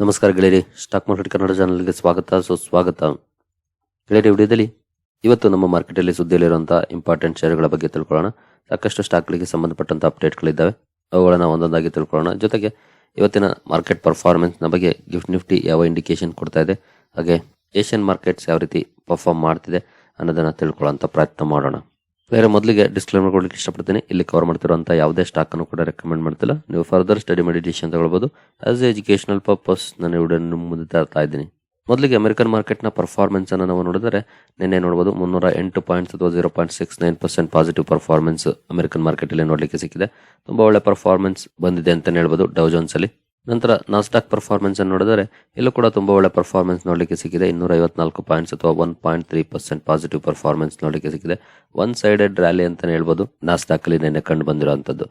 ನಮಸ್ಕಾರ ಗೆಳೆಯರಿ, stock market Kannada ಚಾನಲ್ಗೆ ಸ್ವಾಗತ, ಸುಸ್ವಾಗತ. ಗೆಳೆಯರಿ ವಿಡಿಯೋದಲ್ಲಿ ಇವತ್ತು ನಮ್ಮ ಮಾರ್ಕೆಟಲ್ಲಿ ಸುದ್ದಿಯಲ್ಲಿರುವಂತಹ ಇಂಪಾರ್ಟೆಂಟ್ ಶೇರ್ಗಳ ಬಗ್ಗೆ ತಿಳ್ಕೊಳ್ಳೋಣ. ಸಾಕಷ್ಟು ಸ್ಟಾಕ್ಗಳಿಗೆ ಸಂಬಂಧಪಟ್ಟಂತ ಅಪ್ಡೇಟ್ಗಳಿದ್ದಾವೆ ಅವುಗಳನ್ನ ಒಂದೊಂದಾಗಿ ತಿಳ್ಕೊಳ್ಳೋಣ. ಜೊತೆಗೆ ಇವತ್ತಿನ ಮಾರ್ಕೆಟ್ ಪರ್ಫಾರ್ಮೆನ್ಸ್ನ ಬಗ್ಗೆ ಗಿಫ್ಟ್ ನಿಫ್ಟಿ ಯಾವ ಇಂಡಿಕೇಶನ್ ಕೊಡ್ತಾ ಇದೆ, ಹಾಗೆ ಏಷ್ಯನ್ ಮಾರ್ಕೆಟ್ಸ್ ಯಾವ ರೀತಿ ಪರ್ಫಾರ್ಮ್ ಮಾಡ್ತಿದೆ ಅನ್ನೋದನ್ನು ತಿಳ್ಕೊಳ್ಳೋಂಥ ಪ್ರಯತ್ನ ಮಾಡೋಣ. ಬೇರೆ ಮೊದಲಿಗೆ ಡಿಸ್ಕ್ಲೇಮರ್ ಕೊಡಲಿಕ್ಕೆ ಇಷ್ಟಪಡ್ತೀನಿ. ಇಲ್ಲಿ ಕವರ್ ಮಾಡ್ತಿರುವಂಥ ಯಾವುದೇ ಸ್ಟಾಕ್ ಅನ್ನು ಕೂಡ ರೆಕಮೆಂಡ್ ಮಾಡ್ತಿಲ್ಲ. ನೀವು ಫರ್ದರ್ ಸ್ಟಡಿ ಮಾಡಿ ಡಿಸಿಷನ್ ತಗೊಳ್ಬೋದು. ಆಸ್ ಎ ಎಜುಕೇಶನಲ್ ಪರ್ಪಸ್ ನಾನು ನಿಮ್ಮ ಮುಂದೆ ತರ್ತಾ ಇದ್ದೀನಿ. ಮೊದಲಿಗೆ ಅಮೆರಿಕನ್ ಮಾರ್ಕೆಟ್ನ ಪರ್ಫಾರ್ಮೆನ್ಸ್ ಅನ್ನು ನಾವು ನೋಡಿದರೆ, ನಿನ್ನೆ ನೋಡಬಹುದು ಮುನ್ನೂರ ಎಂಟು ಪಾಯಿಂಟ್ಸ್ ಅಥವಾ zero point six nine percent positive performance American market ಅಲ್ಲಿ ನೋಡಲಿಕ್ಕೆ ಸಿಕ್ಕಿದೆ. ತುಂಬಾ ಒಳ್ಳೆ ಪರ್ಫಾರ್ಮೆನ್ಸ್ ಬಂದಿದೆ ಅಂತ ಹೇಳ್ಬೋದು ಡೌ ಜೋನ್ಸ್ ಅಲ್ಲಿ. ನಂತರ ನಾಸ್ಟಾಕ್ ಪರ್ಫಾರ್ಮೆನ್ಸ್ ಅನ್ನು ನೋಡಿದರೆ, ಇಲ್ಲೂ ಕೂಡ ತುಂಬಾ ಒಳ್ಳೆ ಪರ್ಫಾರ್ಮೆನ್ಸ್ ನೋಡಲಿಕ್ಕೆ ಸಿಕ್ಕಿದೆ. ಇನ್ನೂರ ಐವತ್ನಾಲ್ಕು ಪಾಯಿಂಟ್ಸ್ ಅಥವಾ one point three percent positive performance ನೋಡಲಿಕ್ಕೆ ಸಿಕ್ಕಿದೆ. ಒನ್ ಸೈಡೆಡ್ ರ್ಯಾಲಿ ಅಂತ ಹೇಳ್ಬೋದು. ನಾಸ್ಟಾಕ್ ಅಲ್ಲಿ ನಿನ್ನೆ ಕಂಡು ಬಂದಿರುವಂತದ್ದು.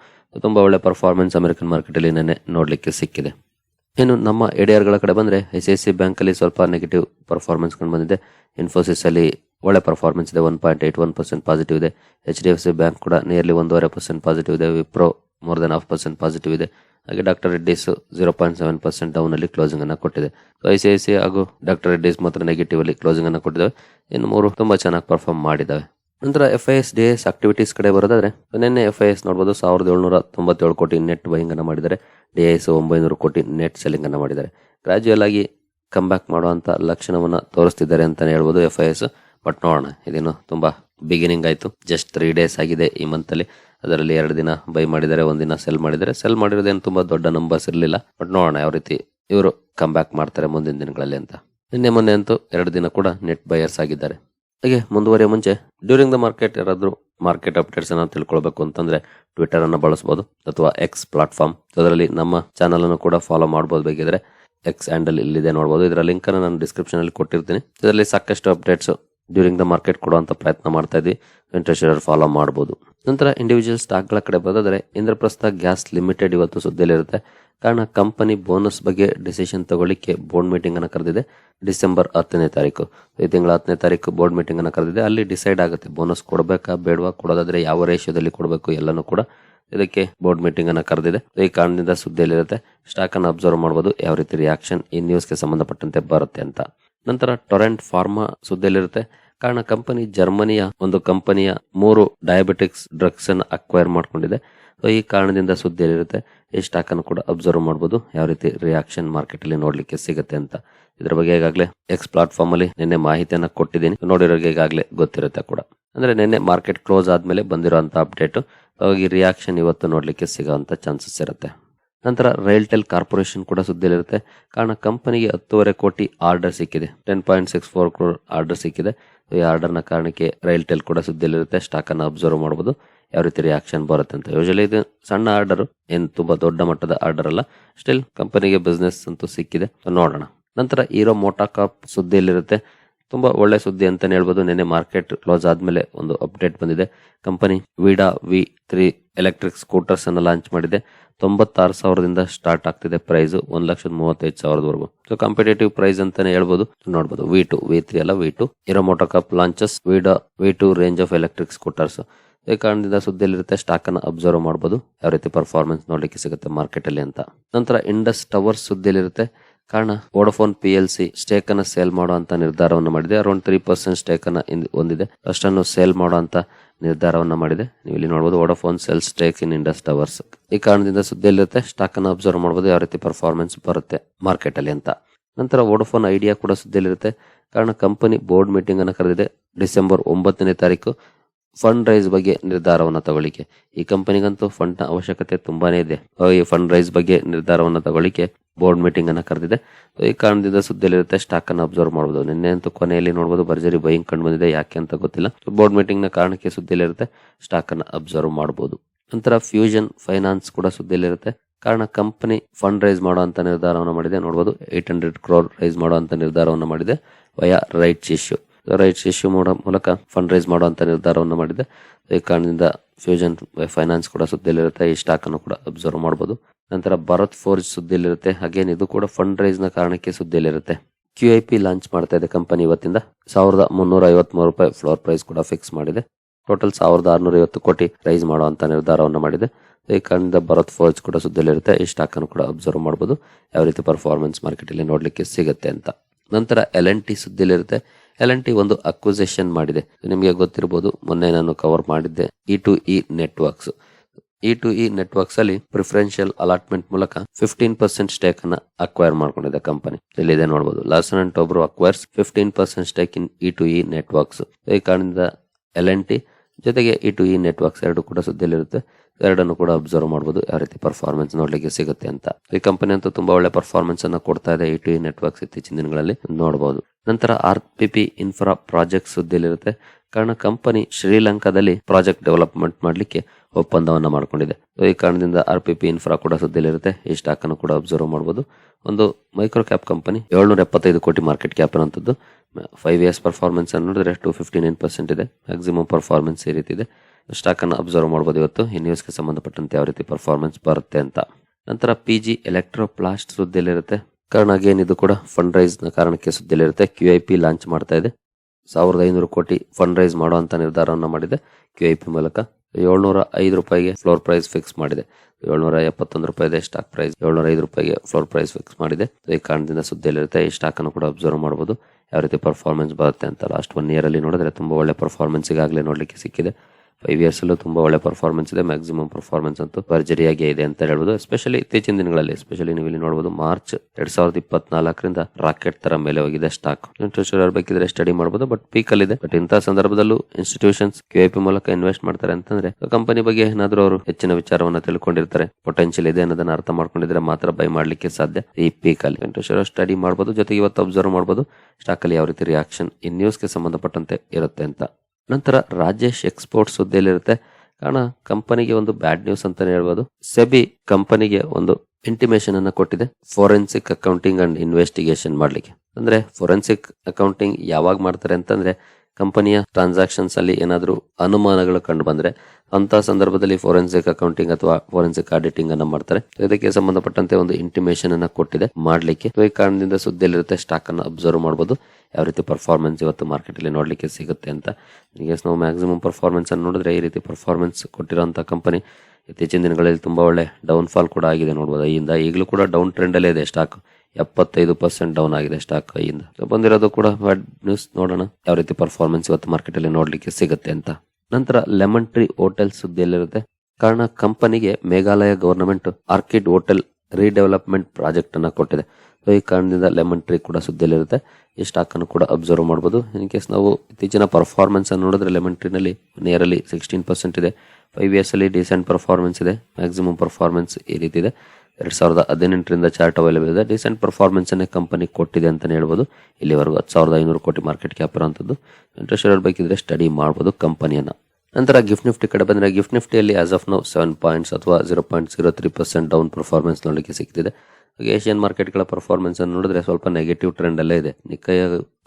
ತುಂಬಾ ಒಳ್ಳೆ ಪರ್ಫಾರ್ಮೆನ್ಸ್ ಅಮೆರಿಕನ್ ಮಾರ್ಕೆಟ್ ಅಲ್ಲಿ ನಿನ್ನೆ ನೋಡಲಿಕ್ಕೆ ಸಿಕ್ಕಿದೆ. ಇನ್ನು ನಮ್ಮ ಎಡಿಆರ್ಗಳ ಕಡೆ ಬಂದ್ರೆ I C I C bank ಅಲ್ಲಿ ಸ್ವಲ್ಪ ನೆಗೆಟಿವ್ ಪರ್ಫಾರ್ಮೆನ್ಸ್ ಕಂಡು ಬಂದಿದೆ. ಇನ್ಫೋಸಿಸ್ ಅಲ್ಲಿ ಒಳ್ಳೆ ಪರ್ಫಾರ್ಮೆನ್ಸ್ ಇದೆ. One point eight one percent positive ಇದೆ. H D F C bank ಕೂಡ ನಿಯರ್ಲಿ ಒಂದೂವರೆ ಪರ್ಸೆಂಟ್ ಪಾಸಿಟಿವ್ ಇದೆ. Wipro more than half percent positive ಇದೆ. ಹಾಗೆ doctor Reddy's zero point seven percent down ಅಲ್ಲಿ ಕ್ಲೋಸಿಂಗ್ ಅನ್ನು ಕೊಟ್ಟಿದೆ. ಐ ಸಿ ಐ ಸಿ ಹಾಗೂ ಡಾಕ್ಟರ್ ರೆಡ್ಡಿಸ್ ಮಾತ್ರ ನೆಗೆಟಿವ್ ಅಲ್ಲಿ ಕ್ಲೋಸಿಂಗ್ ಅನ್ನು ಕೊಟ್ಟಿದ್ದಾವೆ ಇನ್ನು ಮೂರು ತುಂಬಾ ಚೆನ್ನಾಗಿ ಪರ್ಫಾರ್ಮ್ ಮಾಡಿದ್ದಾವೆ ನಂತರ F I S D S activities ಕಡೆ ಬರೋದಾದ್ರೆ ನಿನ್ನೆ ಎಫ್ ಐ ಎಸ್ ನೋಡಬಹುದು ಸಾವಿರದ ಏಳ್ನೂರ ತೊಂಬತ್ತೇಳು ಕೋಟಿ ನೆಟ್ ಬೈಯಿಂಗ್ ಅನ್ನು ಮಾಡಿದ್ದಾರೆ. ಡಿ ಎಸ್ ಒಂಬೈನೂರು ಕೋಟಿ ನೆಟ್ ಸೆಲ್ಲಿಂಗ್ ಅನ್ನು ಮಾಡಿದ್ದಾರೆ. ಗ್ರಾಜುಯಲ್ ಆಗಿ ಕಮ್ ಬ್ಯಾಕ್ ಮಾಡುವಂತ ಲಕ್ಷಣವನ್ನ ತೋರಿಸ್ತಿದ್ದಾರೆ ಅಂತಾನೆ ಹೇಳ್ಬೋದು ಎಫ್ ಐ ಎಸ್ ಬಟ್ ನೋಡೋಣ, ಇದೇನು ತುಂಬಾ ಬಿಗಿನಿಂಗ್ ಆಯ್ತು. ಜಸ್ಟ್ ತ್ರೀ ಡೇಸ್ ಆಗಿದೆ ಈ ಮಂತ್ ಅಲ್ಲಿ. ಅದರಲ್ಲಿ ಎರಡು ದಿನ ಬೈ ಮಾಡಿದರೆ ಒಂದಿನ ಸೆಲ್ ಮಾಡಿದರೆ. ಸೆಲ್ ಮಾಡಿರೋದೇನು ತುಂಬಾ ದೊಡ್ಡ ನಂಬರ್ಸ್ ಇರಲಿಲ್ಲ. ಬಟ್ ನೋಡೋಣ ಯಾವ ರೀತಿ ಇವರು ಕಮ್ ಬ್ಯಾಕ್ ಮಾಡ್ತಾರೆ ಮುಂದಿನ ದಿನಗಳಲ್ಲಿ ಅಂತ. ನಿನ್ನೆ ಮೊನ್ನೆ ಅಂತೂ ಎರಡು ದಿನ ಕೂಡ ನೆಟ್ ಬೈಯರ್ಸ್ ಆಗಿದ್ದಾರೆ. ಹಾಗೆ ಮುಂದುವರಿಯ ಮುಂಚೆ ಡ್ಯೂರಿಂಗ್ ದ ಮಾರ್ಕೆಟ್ ಯಾರಾದರೂ ಮಾರ್ಕೆಟ್ ಅಪ್ಡೇಟ್ಸ್ ಅನ್ನ ತಿಳ್ಕೊಳ್ಬೇಕು ಅಂತಂದ್ರೆ ಟ್ವಿಟರ್ ಅನ್ನ ಬಳಸಬಹುದು ಅಥವಾ ಎಕ್ಸ್ ಪ್ಲಾಟ್ಫಾರ್ಮ್ ಅದರಲ್ಲಿ ನಮ್ಮ ಚಾನಲ್ ಅನ್ನು ಕೂಡ ಫಾಲೋ ಮಾಡಬಹುದು ಬೇಕಿದ್ರೆ ಎಕ್ಸ್ ಹ್ಯಾಂಡಲ್ ಇಲ್ಲಿದೆ ನೋಡಬಹುದು ಇದರ ಲಿಂಕ್ ಅನ್ನು ನಾನು ಡಿಸ್ಕ್ರಿಪ್ಷನ್ ಅಲ್ಲಿ ಕೊಟ್ಟಿರ್ತೀನಿ. ಇದರಲ್ಲಿ ಸಾಕಷ್ಟು ಅಪ್ಡೇಟ್ಸ್ ಡ್ಯೂರಿಂಗ್ ದ ಮಾರ್ಕೆಟ್ ಕೊಡುವಂತ ಪ್ರಯತ್ನ ಮಾಡ್ತಾ ಇದ್ದೀವಿ. ಇಂಟ್ರೆಸ್ಟ್ ಫಾಲೋ ಮಾಡಬಹುದು ನಂತರ ಇಂಡಿವಿಜುವಲ್ ಸ್ಟಾಕ್ಗಳ ಕಡೆ ಬರೆದರೆ ಇಂದ್ರಪ್ರಸ್ಥ ಗ್ಯಾಸ್ ಲಿಮಿಟೆಡ್ ಇವತ್ತು ಸುದ್ದಿಯಲ್ಲಿರುತ್ತೆ. ಕಾರಣ ಕಂಪನಿ ಬೋನಸ್ ಬಗ್ಗೆ ಡಿಸಿಷನ್ ತಗೊಳ್ಳಿಕ್ಕೆ ಬೋರ್ಡ್ ಮೀಟಿಂಗ್ ಅನ್ನು ಕರೆದಿದೆ. ಡಿಸೆಂಬರ್ ಹತ್ತನೇ ತಾರೀಕು. ಈ ತಿಂಗಳ ಹತ್ತನೇ ತಾರೀಕು ಬೋರ್ಡ್ ಮೀಟಿಂಗ್ ಅನ್ನು ಕರೆದಿದೆ. ಅಲ್ಲಿ ಡಿಸೈಡ್ ಆಗುತ್ತೆ ಬೋನಸ್ ಕೊಡಬೇಕಾ, ಬೇಡವಾ, ಕೊಡೋದಾದ್ರೆ ಯಾವ ರೇಷಿಯೋದಲ್ಲಿ ಕೊಡಬೇಕು ಎಲ್ಲನೂ ಕೂಡ ಇದಕ್ಕೆ ಬೋರ್ಡ್ ಮೀಟಿಂಗ್ ಅನ್ನು ಕರೆದಿದೆ. ಈ ಕಾರಣದಿಂದ ಸುದ್ದಿಯಲ್ಲಿರುತ್ತೆ. ಸ್ಟಾಕ್ ಅನ್ನು ಅಬ್ಸರ್ವ್ ಮಾಡಬಹುದು ಯಾವ ರೀತಿ ರಿಯಾಕ್ಷನ್ ಈ ನ್ಯೂಸ್ಗೆ ಸಂಬಂಧಪಟ್ಟಂತೆ ಬರುತ್ತೆ ಅಂತ. ನಂತರ ಟೊರೆಂಟ್ ಫಾರ್ಮಾ ಸುದ್ದಿಯಲ್ಲಿರುತ್ತೆ. ಕಾರಣ ಕಂಪನಿ ಜರ್ಮನಿಯ ಒಂದು ಕಂಪನಿಯ ಮೂರು ಡಯಾಬಿಟಿಕ್ಸ್ ಡ್ರಗ್ಸ್ ಅನ್ನು ಅಕ್ವೈರ್ ಮಾಡಿಕೊಂಡಿದೆ. ಈ ಕಾರಣದಿಂದ ಸುದ್ದಿಯಲ್ಲಿರುತ್ತೆ, ಈ ಸ್ಟಾಕ್ ಅನ್ನು ಕೂಡ ಅಬ್ಸರ್ವ್ ಮಾಡಬಹುದು ಯಾವ ರೀತಿ ರಿಯಾಕ್ಷನ್ ಮಾರ್ಕೆಟ್ ಅಲ್ಲಿ ನೋಡ್ಲಿಕ್ಕೆ ಸಿಗುತ್ತೆ ಅಂತ. ಇದ್ರ ಬಗ್ಗೆ ಈಗಾಗಲೇ ಎಕ್ಸ್ ಪ್ಲಾಟ್ಫಾರ್ಮ್ ಅಲ್ಲಿ ನಿನ್ನೆ ಮಾಹಿತಿಯನ್ನು ಕೊಟ್ಟಿದ್ದೀನಿ. ನೋಡಿರೋರಿಗೆ ಈಗಾಗಲೇ ಗೊತ್ತಿರುತ್ತೆ ಕೂಡ. ಅಂದ್ರೆ ನಿನ್ನೆ ಮಾರ್ಕೆಟ್ ಕ್ಲೋಸ್ ಆದ್ಮೇಲೆ ಬಂದಿರುವಂತ ಅಪ್ಡೇಟ್ ಹಾಗಾಗಿ ರಿಯಾಕ್ಷನ್ ಇವತ್ತು ನೋಡ್ಲಿಕ್ಕೆ ಸಿಗುವಂತ ಚಾನ್ಸಸ್ ಇರುತ್ತೆ. ನಂತರ ರೈಲ್ಟೆಲ್ ಕಾರ್ಪೊರೇಷನ್ ಕೂಡ ಸುದ್ದಿಯಲ್ಲಿರುತ್ತೆ. ಕಾರಣ, ಕಂಪನಿಗೆ ಹತ್ತುವರೆ ಕೋಟಿ ಆರ್ಡರ್ ಸಿಕ್ಕಿದೆ. Ten point six four crore order ಸಿಕ್ಕಿದೆ. ಈ ಆರ್ಡರ್ನ ಕಾರಣಕ್ಕೆ ರೈಲ್ಟೆಲ್ ಕೂಡ ಸುದ್ದಿಯಲ್ಲಿರುತ್ತೆ. ಸ್ಟಾಕ್ ಅನ್ನು ಅಬ್ಸರ್ವ್ ಮಾಡಬಹುದು ಯಾವ ರೀತಿ ರಿಯಾಕ್ಷನ್ ಬರುತ್ತೆ ಅಂತ ಯೂಶಲಿ ಇದು. ಸಣ್ಣ ಆರ್ಡರ್, ಏನು ತುಂಬಾ ದೊಡ್ಡ ಮಟ್ಟದ ಆರ್ಡರ್ ಅಲ್ಲ. ಸ್ಟಿಲ್ ಕಂಪನಿಗೆ ಬಿಸ್ನೆಸ್ ಅಂತೂ ಸಿಕ್ಕಿದೆ. ನೋಡೋಣ. ನಂತರ ಹೀರೋ ಮೋಟಾಕಾಪ್ ಸುದ್ದಿಯಲ್ಲಿರುತ್ತೆ. ತುಂಬಾ ಒಳ್ಳೆ ಸುದ್ದಿ ಅಂತಾನೆ ಹೇಳ್ಬೋದು. ನಿನ್ನೆ ಮಾರ್ಕೆಟ್ ಕ್ಲೋಸ್ ಆದ್ಮೇಲೆ ಒಂದು ಅಪ್ಡೇಟ್ ಬಂದಿದೆ. Company Vida V three electric scooters ಅನ್ನು ಲಾಂಚ್ ಮಾಡಿದೆ. ತೊಂಬತ್ತಾರು ಸಾವಿರದಿಂದ ಸ್ಟಾರ್ಟ್ ಆಗ್ತಿದೆ ಪ್ರೈಸ್. ಒಂದ್ ಲಕ್ಷದ ಮೂವತ್ತೈದು ಸಾವಿರದವರೆಗೂ. ಸೊ ಕಾಂಪಿಟೇಟಿವ್ ಪ್ರೈಸ್ ಅಂತಾನೆ ಹೇಳ್ಬೋದು. ನೋಡಬಹುದು ವಿ ಟು, ವಿ ತ್ರೀ ಅಲ್ಲ, ವಿ ಟು. ಇರೋ MotoCorp launches Vida, V two range of electric scooters ಈ ಕಾರಣದಿಂದ ಸುದ್ದಿಯಲ್ಲಿರುತ್ತೆ ಸ್ಟಾಕ್ ಅನ್ನು ಅಬ್ಸರ್ವ್ ಮಾಡಬಹುದು ಯಾವ ರೀತಿ ಪರ್ಫಾರ್ಮೆನ್ಸ್ ನೋಡ್ಲಿಕ್ಕೆ ಸಿಗುತ್ತೆ ಮಾರ್ಕೆಟ್ ಅಲ್ಲಿ ಅಂತ. ನಂತರ ಇಂಡಸ್ ಟವರ್ಸ್ ಸುದ್ದಿಯಲ್ಲಿರುತ್ತೆ. ಕಾರಣ Vodafone P L C stake ಅನ್ನ ಸೇಲ್ ಮಾಡುವಂತ ನಿರ್ಧಾರವನ್ನು ಮಾಡಿದೆ. ಅರೌಂಡ್ ತ್ರೀ ಪರ್ಸೆಂಟ್ ಸ್ಟೇಕ್ ಅನ್ನ ಹೊಂದಿದೆ. ಅಷ್ಟನ್ನು ಸೇಲ್ ಮಾಡುವಂತ ನಿರ್ಧಾರವನ್ನು ಮಾಡಿದೆ. ನೀವು ಇಲ್ಲಿ ನೋಡಬಹುದು Vodafone sell stake in Indus Towers ಈ ಕಾರಣದಿಂದ ಸುದ್ದಿಯಲ್ಲಿರುತ್ತೆ ಸ್ಟಾಕ್ ಅನ್ನು ಅಬ್ಸರ್ವ್ ಮಾಡಬಹುದು ಯಾವ ರೀತಿ ಪರ್ಫಾರ್ಮೆನ್ಸ್ ಬರುತ್ತೆ ಮಾರ್ಕೆಟ್ ಅಲ್ಲಿ ಅಂತ. ನಂತರ ವೋಡಫೋನ್ ಐಡಿಯಾ ಕೂಡ ಸುದ್ದಿಯಲ್ಲಿರುತ್ತೆ. ಕಾರಣ ಕಂಪನಿ ಬೋರ್ಡ್ ಮೀಟಿಂಗ್ ಅನ್ನು ಕರೆದಿದೆ. ಡಿಸೆಂಬರ್ ಒಂಬತ್ತನೇ ತಾರೀಕು. ಫಂಡ್ ರೈಸ್ ಬಗ್ಗೆ ನಿರ್ಧಾರವನ್ನು ತಗೊಳ್ಳಿಕ್ಕೆ. ಈ ಕಂಪನಿಗಂತೂ ಫಂಡ್ನ ಅವಶ್ಯಕತೆ ತುಂಬಾನೇ ಇದೆ. ಈ ಫಂಡ್ ರೈಸ್ ಬಗ್ಗೆ ನಿರ್ಧಾರವನ್ನು ತಗೊಳ್ಳಿಕ್ಕೆ ಬೋರ್ಡ್ ಮೀಟಿಂಗ್ ಅನ್ನ ಕರೆದಿದೆ. ಈ ಕಾರಣದಿಂದ ಸುದ್ದಿಯಲ್ಲಿರುತ್ತೆ ಸ್ಟಾಕ್ ಅನ್ನು ಅಬ್ಸರ್ವ್ ಮಾಡಬಹುದು ನಿನ್ನೆ ಅಂತೂ ಕೊನೆಯಲ್ಲಿ ನೋಡಬಹುದು ಭರ್ಜರಿ ಬೈಯಿಂಗ್ ಕಂಡು ಬಂದಿದೆ, ಯಾಕೆ ಅಂತ ಗೊತ್ತಿಲ್ಲ. ಬೋರ್ಡ್ ಮೀಟಿಂಗ್ನ ಕಾರಣಕ್ಕೆ ಸುದ್ದಿಯಲ್ಲಿರುತ್ತೆ ಸ್ಟಾಕ್ ಅನ್ನ ಅಬ್ಸರ್ವ್ ಮಾಡಬಹುದು ನಂತರ ಫ್ಯೂಷನ್ ಫೈನಾನ್ಸ್ ಕೂಡ ಸುದ್ದಿಯಲ್ಲಿರುತ್ತೆ. ಕಾರಣ ಕಂಪನಿ ಫಂಡ್ ರೈಸ್ ಮಾಡುವಂತ ನಿರ್ಧಾರವನ್ನು ಮಾಡಿದೆ. ನೋಡಬಹುದು ಏಟ್ ಹಂಡ್ರೆಡ್ ಕ್ರೋರ್ ರೈಸ್ ಮಾಡುವಂತ ನಿರ್ಧಾರವನ್ನು ಮಾಡಿದೆ via rights issue rights issue ಮಾಡೋ ಮೂಲಕ ಫಂಡ್ ರೈಸ್ ಮಾಡುವಂತ ನಿರ್ಧಾರವನ್ನು ಮಾಡಿದೆ. ಈ ಕಾರಣದಿಂದ ಫ್ಯೂಷನ್ ಫೈನಾನ್ಸ್ ಕೂಡ ಸುದ್ದಿಯಲ್ಲಿರುತ್ತೆ. ಈ ಸ್ಟಾಕ್ ಅನ್ನು ಕೂಡ ಅಬ್ಸರ್ವ್ ಮಾಡಬಹುದು ನಂತರ ಭಾರತ್ ಫೋರ್ಜ್ ಸುದ್ದಿಯಲ್ಲಿರುತ್ತೆ. ಅಗೇನ್ ಇದು ಕೂಡ ಫಂಡ್ ರೈಸ್ನ ಕಾರಣಕ್ಕೆ ಸುದ್ದಿಯಲ್ಲಿರುತ್ತೆ. ಕ್ಯೂ ಐ ಪಿ ಲಾಂಚ್ ಮಾಡ್ತಾ ಇದೆ ಕಂಪನಿ ಇವತ್ತಿಂದ. ಸಾವಿರದ ಮುನ್ನೂರ ಐವತ್ಮೂರು ರೂಪಾಯಿ ಫ್ಲೋರ್ ಪ್ರೈಸ್ ಕೂಡ ಫಿಕ್ಸ್ ಮಾಡಿದೆ. ಟೋಟಲ್ ಸಾವಿರದ ಆರ್ನೂರ ಐವತ್ತು ಕೋಟಿ ರೈಸ್ ಮಾಡುವಂತ ನಿರ್ಧಾರವನ್ನು ಮಾಡಿದೆ. ಈ ಕಾರಣದಿಂದ ಭರತ್ ಫೋರ್ಜ್ ಕೂಡ ಸುದ್ದಿಯಲ್ಲಿರುತ್ತೆ. ಈ ಸ್ಟಾಕ್ ಅನ್ನು ಕೂಡ ಅಬ್ಸರ್ವ್ ಮಾಡಬಹುದು ಯಾವ ರೀತಿ ಪರ್ಫಾರ್ಮೆನ್ಸ್ ಮಾರ್ಕೆಟ್ ಅಲ್ಲಿ ನೋಡ್ಲಿಕ್ಕೆ ಸಿಗುತ್ತೆ ಅಂತ. ನಂತರ ಎಲ್ ಎನ್ ಟಿ ಸುದ್ದಿಯಲ್ಲಿರುತ್ತೆ. ಎಲ್ ಟಿ ಒಂದು ಅಕ್ವಿಸೇಷನ್ ಮಾಡಿದೆ. ನಿಮಗೆ ಗೊತ್ತಿರಬಹುದು ಮೊನ್ನೆ ನಾನು ಕವರ್ ಮಾಡಿದ್ದೆ E two E networks E two E networks ಅಲ್ಲಿ ಪ್ರಿಫರೆನ್ಷಿಯಲ್ ಅಲಾಟ್ಮೆಂಟ್ ಮೂಲಕ ಫಿಫ್ಟೀನ್ ಪರ್ಸೆಂಟ್ ಸ್ಟೇಕ್ ಅನ್ನ ಅಕ್ವೈರ್ ಮಾಡ್ಕೊಂಡಿದೆ ಕಂಪನಿ ಇಲ್ಲಿದೆ ನೋಡಬಹುದು Larsen and Toubro acquires fifteen percent stake in E two E networks ಈ ಕಾರಣದಿಂದ ಎಲ್ ಎನ್ ಟಿ ಜೊತೆಗೆ ಇ ಟು ಇ ನೆಟ್ವರ್ಕ್ಸ್ ಎರಡು ಕೂಡ ಸುದ್ದಿಯಲ್ಲಿರುತ್ತೆ. ಎರಡನ್ನು ಕೂಡ ಅಬ್ಸರ್ವ್ ಮಾಡಬಹುದು ಯಾವ ರೀತಿ ಪರ್ಫಾರ್ಮೆನ್ಸ್ ನೋಡ್ಲಿಕ್ಕೆ ಸಿಗುತ್ತೆ ಅಂತ. ಈ ಕಂಪನಿ ಅಂತೂ ತುಂಬಾ ಒಳ್ಳೆ ಪರ್ಫಾರ್ಮೆನ್ಸ್ ಅನ್ನ ಕೊಡ್ತಾ ಇದೆ ಇ ಟು ಇ ನೆಟ್ವರ್ಕ್ಸ್ ಇತ್ತೀಚಿನ ದಿನಗಳಲ್ಲಿ. ನೋಡಬಹುದು ನಂತರ R P P infra project ಸುದ್ದಿಯಲ್ಲಿರುತ್ತೆ. ಕಾರಣ ಕಂಪನಿ ಶ್ರೀಲಂಕಾದಲ್ಲಿ ಪ್ರಾಜೆಕ್ಟ್ ಡೆವಲಪ್ಮೆಂಟ್ ಮಾಡಲಿಕ್ಕೆ ಒಪ್ಪಂದವನ್ನ ಮಾಡಿಕೊಂಡಿದೆ. ಈ ಕಾರಣದಿಂದ ಆರ್ ಪಿ ಪಿ ಇನ್ಫ್ರಾ ಕೂಡ ಸುದ್ದಿಯಲ್ಲಿರುತ್ತೆ. ಈ ಸ್ಟಾಕ್ ಅನ್ನು ಕೂಡ ಅಬ್ಸರ್ವ್ ಮಾಡಬಹುದು ಒಂದು ಮೈಕ್ರೋ ಕ್ಯಾಪ್ ಕಂಪನಿ ಏಳ್ನೂರ ಎಪ್ಪತ್ತೈದು ಕೋಟಿ ಮಾರ್ಕೆಟ್ ಕ್ಯಾಪ್ ಅನ್ನೋಂಥದ್ದು ಫೈವ್ ಇಯರ್ಸ್ ಪರ್ಫಾರ್ಮೆನ್ಸ್ ಅನ್ನು ನೋಡಿದ್ರೆ ಟು ಫಿಫ್ಟಿ ನೈನ್ ಪರ್ಸೆಂಟ್ ಇದೆ. ಮ್ಯಾಕ್ಸಿಮಮ್ ಪರ್ಫಾರ್ಮೆನ್ಸ್ ಈ ರೀತಿ ಇದೆ. ಸ್ಟಾಕ್ ಅನ್ನು ಅಬ್ಸರ್ವ್ ಮಾಡಬಹುದು ಇವತ್ತು. ಈ ನ್ಯೂಸ್ಗೆ ಸಂಬಂಧಪಟ್ಟಂತೆ ಯಾವ ರೀತಿ ಪರ್ಫಾರ್ಮೆನ್ಸ್ ಬರುತ್ತೆ ಅಂತ. ನಂತರ ಪಿ ಜಿ ಎಲೆಕ್ಟ್ರೋಪ್ಲಾಸ್ಟ್ ಸುದ್ದಿಯಲ್ಲಿರುತ್ತೆ. ಕಾರಣ ಅಗೇನ್ ಇದು ಕೂಡ ಫಂಡ್ ರೈಸ್ನ ಕಾರಣಕ್ಕೆ ಸುದ್ದಿಯಲ್ಲಿರುತ್ತೆ. ಕ್ಯೂ ಐ ಪಿ ಲಾಂಚ್ ಮಾಡ್ತಾ ಇದೆ. ಸಾವಿರದ ಐನೂರು ಕೋಟಿ ಫಂಡ್ ರೈಸ್ ಮಾಡುವಂತ ನಿರ್ಧಾರವನ್ನು ಮಾಡಿದೆ ಕ್ಯೂ ಐ ಪಿ ಮೂಲಕ. ಏಳ್ನೂರ ಐದು ರೂಪಾಯಿಗೆ ಫ್ಲೋರ್ ಪ್ರೈಸ್ ಫಿಕ್ಸ್ ಮಾಡಿದೆ. ಏಳ್ನೂರ ಎಪ್ಪತ್ತೊಂದು ರೂಪಾಯಿದೆ ಸ್ಟಾಕ್ ಪ್ರೈಸ್ ಏಳ್ನೂರ ಐದು ರೂಪಾಯಿಗೆ ಫ್ಲೋರ್ ಪ್ರೈಸ್ ಫಿಕ್ಸ್ ಮಾಡಿದೆ. ಈ ಕಾರಣದಿಂದ ಸುದ್ದಿಯಲ್ಲಿರುತ್ತೆ, ಈ ಸ್ಟಾಕ್ ಅನ್ನು ಕೂಡ ಅಬ್ಸರ್ವ್ ಮಾಡಬಹುದು ಯಾವ ರೀತಿ ಪರ್ಫಾರ್ಮೆನ್ಸ್ ಬರುತ್ತೆ ಅಂತ ಲಾಸ್ಟ್ ಒನ್ ಇಯರ್ ಅಲ್ಲಿ ನೋಡಿದ್ರೆ ತುಂಬಾ ಒಳ್ಳೆ ಪರ್ಫಾರ್ಮೆನ್ಸ್ ಈಗಾಗಲೇ ನೋಡ್ಲಿಕ್ಕೆ ಸಿಕ್ಕಿದೆ. ಫೈವ್ ಇಯರ್ಸ್ ಅಲ್ಲೂ ತುಂಬಾ ಒಳ್ಳೆ ಪರ್ಫಾರ್ಮೆನ್ಸ್ ಇದೆ ಮ್ಯಾಕ್ಸಿಮಮ್ ಪರ್ಫಾರ್ಮೆನ್ಸ್ ಅಂತೂ ಭರ್ಜರಿಯಾಗಿ ಇದೆ ಅಂತ ಹೇಳ್ಬೋದು. ಎಸ್ಪೆಷಲಿ ಇತ್ತೀಚಿನ ದಿನಗಳಲ್ಲಿ ಎಸ್ಪೆಷಲಿ ನೀವು ಇಲ್ಲಿ ನೋಡಬಹುದು ಮಾರ್ಚ್ ಎರಡ್ ಸಾವಿರದ ಇಪ್ಪತ್ನಾಲ್ಕರಿಂದ ರಾಕೆಟ್ ತರ ಮೇಲೆ ಹೋಗಿದೆ ಸ್ಟಾಕ್ ಇಂಟ್ರೆಸ್ಟ್ ಬೇಕಿದ್ರೆ ಸ್ಟಡಿ ಮಾಡಬಹುದು ಬಟ್ ಪೀಕ್ ಅಲ್ಲಿ ಇದೆ ಬಟ್ ಇಂತಹ ಸಂದರ್ಭದಲ್ಲೂ ಇನ್ಸ್ಟಿಟ್ಯೂಷನ್ಸ್ ಕೆ ಐ ಪಿ ಮೂಲಕ ಇನ್ವೆಸ್ಟ್ ಮಾಡ್ತಾರೆ ಅಂತಂದ್ರೆ ಕಂಪನಿ ಬಗ್ಗೆ ಏನಾದ್ರೂ ಅವರು ಹೆಚ್ಚಿನ ವಿಚಾರವನ್ನ ತಿಳ್ಕೊಂಡಿರ್ತಾರೆ ಪೊಟೆನ್ಶಿಯಲ್ ಇದೆ ಅನ್ನೋದನ್ನ ಅರ್ಥ ಮಾಡ್ಕೊಂಡಿದ್ರೆ ಮಾತ್ರ ಬೈ ಮಾಡ್ಲಿಕ್ಕೆ ಸಾಧ್ಯ ಈ ಪೀಕ್ ಅಲ್ಲಿ. ಇಂಟ್ರೆಸ್ಟ್ ಸ್ಟಡಿ ಮಾಡಬಹುದು ಜೊತೆಗೆ ಇವತ್ತು ಅಬ್ಸರ್ವ್ ಮಾಡಬಹುದು ಸ್ಟಾಕ್ ಅಲ್ಲಿ ಯಾವ ರೀತಿ ರಿಯಾಕ್ಷನ್ ಈ ನ್ಯೂಸ್ಗೆ ಸಂಬಂಧಪಟ್ಟಂತೆ ಇರುತ್ತೆ ಅಂತ. ನಂತರ ರಾಜೇಶ್ ಎಕ್ಸ್ಪೋರ್ಟ್ ಸುದ್ದಿಯಲ್ಲಿರುತ್ತೆ ಕಾರಣ, ಕಂಪನಿಗೆ ಒಂದು ಬ್ಯಾಡ್ ನ್ಯೂಸ್ ಅಂತ ಹೇಳ್ಬೋದು. ಸೆಬಿ ಕಂಪನಿಗೆ ಒಂದು ಇಂಟಿಮೇಶನ್ ಅನ್ನು ಕೊಟ್ಟಿದೆ. ಫೋರೆನ್ಸಿಕ್ ಅಕೌಂಟಿಂಗ್ ಅಂಡ್ ಇನ್ವೆಸ್ಟಿಗೇಷನ್ ಮಾಡ್ಲಿಕ್ಕೆ. ಅಂದ್ರೆ ಫೋರೆನ್ಸಿಕ್ ಅಕೌಂಟಿಂಗ್ ಯಾವಾಗ ಮಾಡ್ತಾರೆ ಅಂತಂದ್ರೆ ಕಂಪನಿಯ ಟ್ರಾನ್ಸಾಕ್ಷನ್ಸ್ ಅಲ್ಲಿ ಏನಾದರೂ ಅನುಮಾನಗಳು ಕಂಡು ಬಂದ್ರೆ ಅಂತ ಸಂದರ್ಭದಲ್ಲಿ ಫೋರೆನ್ಸಿಕ್ ಅಕೌಂಟಿಂಗ್ ಅಥವಾ ಫೋರೆನ್ಸಿಕ್ ಆಡಿಟಿಂಗ್ ಅನ್ನ ಮಾಡ್ತಾರೆ. ಇದಕ್ಕೆ ಸಂಬಂಧಪಟ್ಟಂತೆ ಒಂದು ಇಂಟಿಮೇಶನ್ ಅನ್ನ ಕೊಟ್ಟಿದೆ. ಮಾಡ್ಲಿಕ್ಕೆ ಈ ಕಾರಣದಿಂದ ಸುದ್ದಿಯಲ್ಲಿರುತ್ತೆ ಸ್ಟಾಕ್ ಅನ್ನ ಅಬ್ಸರ್ವ್ ಮಾಡಬಹುದು ಯಾವ ರೀತಿ ಪರ್ಫಾರ್ಮೆನ್ಸ್ ಇವತ್ತು ಮಾರ್ಕೆಟ್ ಅಲ್ಲಿ ನೋಡ್ಲಿಕ್ಕೆ ಸಿಗುತ್ತೆ ಅಂತ. ನಾವು ಮ್ಯಾಕ್ಸಿಮಮ್ ಪರ್ಫಾರ್ಮೆನ್ಸ್ ಅನ್ನು ನೋಡಿದ್ರೆ ಈ ರೀತಿ ಪರ್ಫಾರ್ಮೆನ್ಸ್ ಕೊಟ್ಟಿರುವಂತ ಕಂಪನಿ ಇತ್ತೀಚಿನ ದಿನಗಳಲ್ಲಿ ತುಂಬಾ ಒಳ್ಳೆ ಡೌನ್ ಫಾಲ್ ಕೂಡ ಆಗಿದೆ ನೋಡಬಹುದು ಈಗಿಂದ ಈಗಲೂ ಕೂಡ ಡೌನ್ ಟ್ರೆಂಡ್ ಅಲ್ಲೇ ಇದೆ ಸ್ಟಾಕ್ ಎಪ್ಪತ್ತೈದು ಪರ್ಸೆಂಟ್ ಡೌನ್ ಆಗಿದೆ ಸ್ಟಾಕ್ ಕೈಯಿಂದ. ಬಂದಿರೋದು ಕೂಡ ಬ್ಯಾಡ್ ನ್ಯೂಸ್ ನೋಡೋಣ. ಯಾವ ರೀತಿ ಪರ್ಫಾರ್ಮೆನ್ಸ್ ಇವತ್ತು ಮಾರ್ಕೆಟ್ ಅಲ್ಲಿ ನೋಡ್ಲಿಕ್ಕೆ ಸಿಗುತ್ತೆ ಅಂತ. ನಂತರ ಲೆಮನ್ ಟ್ರೀ ಹೋಟೆಲ್ ಸುದ್ದಿಯಲ್ಲಿರುತ್ತೆ. ಕಾರಣ ಕಂಪನಿಗೆ Meghalaya government orchid hotel redevelopment project ಅನ್ನ ಕೊಟ್ಟಿದೆ. ಸೊ ಈ ಕಾರಣದಿಂದ ಲೆಮನ್ ಟ್ರೀ ಕೂಡ ಸುದ್ದಿಯಲ್ಲಿರುತ್ತೆ. ಈ ಸ್ಟಾಕ್ ಅನ್ನು ಕೂಡ ಅಬ್ಸರ್ವ್ ಮಾಡಬಹುದು ಇನ್ ಕೇಸ್ ನಾವು ಇತ್ತೀಚಿನ ಪರ್ಫಾರ್ಮೆನ್ಸ್ ಅನ್ನು ನೋಡಿದ್ರೆ ಲೆಮನ್ ಟ್ರೀನಲ್ಲಿ ಅಲ್ಲಿ ಸಿಕ್ಸ್ಟೀನ್ ಪರ್ಸೆಂಟ್ ಇದೆ. ಫೈವ್ ಇಯರ್ಸ್ ಅಲ್ಲಿ ಡಿಸೆಂಟ್ ಪರ್ಫಾರ್ಮೆನ್ಸ್ ಇದೆ. ಮ್ಯಾಕ್ಸಿಮಮ್ ಪರ್ಫಾರ್ಮೆನ್ಸ್ ಈ ರೀತಿ ಇದೆ. ಎರಡ್ ಸಾವಿರದ ಹದಿನೆಂಟರಿಂದ ಚಾರ್ಟ್ ಅವೈಲೇಬಲ್ ಇದೆ. ಡಿಸೆಂಟ್ ಪರ್ಫಾರ್ಮೆನ್ಸ್ ಅನ್ನೇ ಕಂಪನಿ ಕೊಟ್ಟಿದೆ ಅಂತ ಹೇಳ್ಬೋದು. ಇಲ್ಲಿವರೆಗೂ ಹತ್ತು ಸಾವಿರದ ಐನೂರು ಕೋಟಿ ಮಾರ್ಕೆಟ್ ಕ್ಯಾಪ್ ಇರುವಂತದ್ದು. ಇಂಟ್ರೆಸ್ಟ್ ಬೇಕಿದ್ರೆ ಸ್ಟಡಿ ಮಾಡ್ಬೋದು ಕಂಪನಿಯನ್ನ ನಂತರ ಗಿಫ್ಟ್ ನಿಫ್ಟಿ ಕಡೆ ಬಂದರೆ gift ನಿಫ್ಟಿಯಲ್ಲಿ as of now seven points ಅಥವಾ zero point zero three percent down performance ನೋಡಲಿಕ್ಕೆ ಸಿಗ್ತಿದೆ ಏಷ್ಯನ್ ಮಾರ್ಕೆಟ್ಗಳ ಪರ್ಫಾರ್ಮೆನ್ಸ್ ಅನ್ನು ನೋಡಿದ್ರೆ ಸ್ವಲ್ಪ ನೆಗೆಟಿವ್ ಟ್ರೆಂಡ್ ಅಲ್ಲೇ ಇದೆ. ನಿಕ್ಕಯ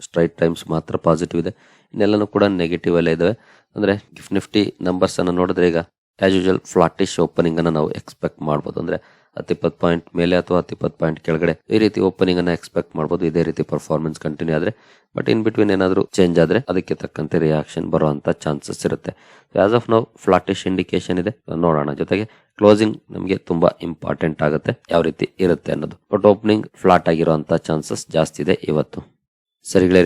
ಸ್ಟ್ರೈಟ್ ಟೈಮ್ಸ್ ಮಾತ್ರ ಪಾಸಿಟಿವ್ ಇದೆ. ಇನ್ನೆಲ್ಲನೂ ಕೂಡ ನೆಗೆಟಿವ್ ಅಲ್ಲೇ ಇದಾವೆ. ಅಂದರೆ ಗಿಫ್ಟ್ ನಿಫ್ಟಿ ನಂಬರ್ಸ್ ಅನ್ನು ನೋಡಿದ್ರೆ ಈಗ ಆಸ್ ಯೂಶಲ್ ಫ್ಲಾಟಿಶ್ ಓಪನಿಂಗ್ ಅನ್ನು ನಾವು ಎಕ್ಸ್ಪೆಕ್ಟ್ ಮಾಡ್ಬೋದು. ಅಂದ್ರೆ ಹತ್ತಿಪ್ಪತ್ತು ಪಾಯಿಂಟ್ ಮೇಲೆ ಅಥವಾ ಹತ್ತಿಪ್ಪತ್ತು ಪಾಯಿಂಟ್ ಕೆಳಗಡೆ ಈ ರೀತಿ ಓಪನಿಂಗ್ ಅನ್ನ ಎಕ್ಸ್ಪೆಕ್ಟ್ ಮಾಡಬಹುದು ಇದೇ ರೀತಿ ಪರ್ಫಾರ್ಮೆನ್ಸ್ ಕಂಟಿನ್ಯೂ ಆದ್ರೆ ಬಟ್ ಇನ್ ಬಿಟ್ವೀನ್ ಏನಾದರೂ ಚೇಂಜ್ ಆದ್ರೆ ಅದಕ್ಕೆ ತಕ್ಕಂತೆ ರಿಯಾಕ್ಷನ್ ಬರುವಂತ ಚಾನ್ಸಸ್ ಇರುತ್ತೆ. ಆಸ್ ಆಫ್ ನಾವು ಫ್ಲಾಟಿಶ್ ಇಂಡಿಕೇಶನ್ ಇದೆ. ನೋಡೋಣ. ಜೊತೆಗೆ ಕ್ಲೋಸಿಂಗ್ ನಮಗೆ ತುಂಬಾ ಇಂಪಾರ್ಟೆಂಟ್ ಆಗುತ್ತೆ. ಯಾವ ರೀತಿ ಇರುತ್ತೆ ಅನ್ನೋದು. ಬಟ್ ಓಪನಿಂಗ್ ಫ್ಲಾಟ್ ಆಗಿರುವಂತ ಚಾನ್ಸಸ್ ಜಾಸ್ತಿ ಇದೆ ಇವತ್ತು. ಸರಿಗಳೇ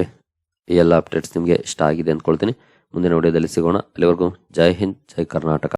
ಈ ಎಲ್ಲ ಅಪ್ಡೇಟ್ಸ್ ನಿಮಗೆ ಇಷ್ಟ ಆಗಿದೆ ಅಂದ್ಕೊಳ್ತೀನಿ ಮುಂದಿನ ವಿಡಿಯೋದಲ್ಲಿ ಸಿಗೋಣ. ಅಲ್ಲಿವರೆಗೂ ಜೈ ಹಿಂದ್, ಜೈ ಕರ್ನಾಟಕ.